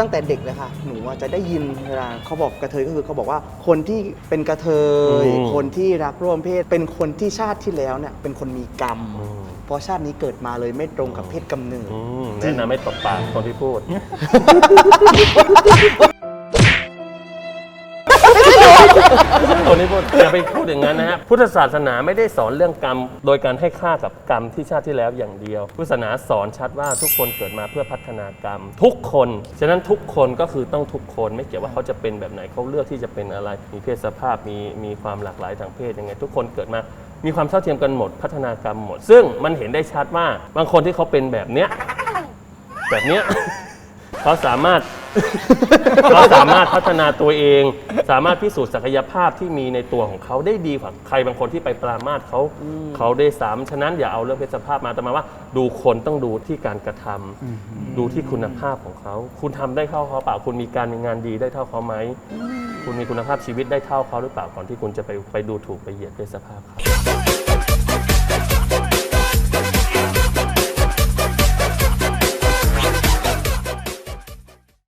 ตั้งแต่เด็กเลยค่ะ หนูอะจะได้ยินเวลาเขาบอกกระเทยก็คือเขาบอกว่าคนที่เป็นกระเทย อืม คนที่รักร่วมเพศ เป็นคนที่ชาติที่แล้วเนี่ยเป็นคนมีกรรมอืมเพราะชาตินี้เกิดมาเลยไม่ตรงกับเพศกำเนิด อืมแนะนำไม่ตบปากคนที่พูด คนที่พูดอย่าไปพูดอย่างนั้นนะฮะพุทธศาสนาไม่ได้สอนเรื่องกรรม โดยการให้ค่ากับกรรมที่ชาติที่แล้วอย่างเดียว พุทธศาสนาสอนชัดว่าทุกคนเกิดมาเพื่อพัฒนากรรม ทุกคน ฉะนั้นทุกคนก็คือต้องทุกคนไม่เกี่ยวว่าเขาจะเป็นแบบไหนเขาเลือกที่จะเป็นอะไรมีเพศสภาพมีมีความหลากหลายทางเพศยังไง ทุกคนเกิดมามีความเท่าเทียมกันหมดพัฒนากรรมหมด ซึ่งมันเห็นได้ชัดว่าบางคนที่เขาเป็นแบบเนี้ยแบบเนี้ย เขาสามารถ เขาสามารถพัฒนาตัวเอง สามารถพิสูจน์ศักยภาพที่มีในตัวของเขาได้ดีกว่าใครบางคนที่ไปปรามาสเขาเขาได้สามฉะนั้นอย่าเอาเรื่องเพศสภาพมาแต่มาว่า ดูคนต้องดูที่การกระทำดูที่คุณภาพของเขา คุณทำได้เท่าเขาเปล่า คุณมีการมีงานดีได้เท่าเขาไหม คุณมีคุณภาพชีวิตได้เท่าเขาหรือเปล่าก่อนที่คุณจะไปไปดูถูกไปเหยียดเพศสภาพเขา